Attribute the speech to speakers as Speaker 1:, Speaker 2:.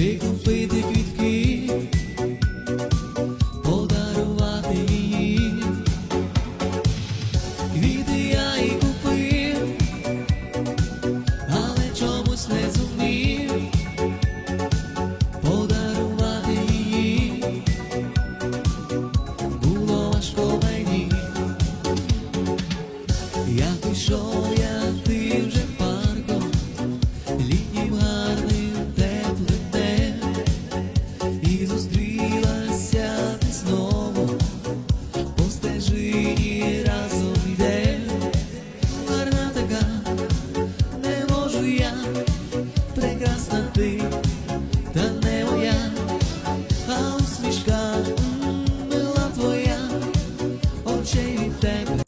Speaker 1: чи купити квітки, подарувати квіти я і купив, але чомусь не зумів. Подарувати було важко мені, як пішов, я ти вже. Ти зустрілася ти знову, по стежині разом йде, гарна така, не можу я, прекрасна ти, та не моя, а усмішка мила твоя, очей від тебе.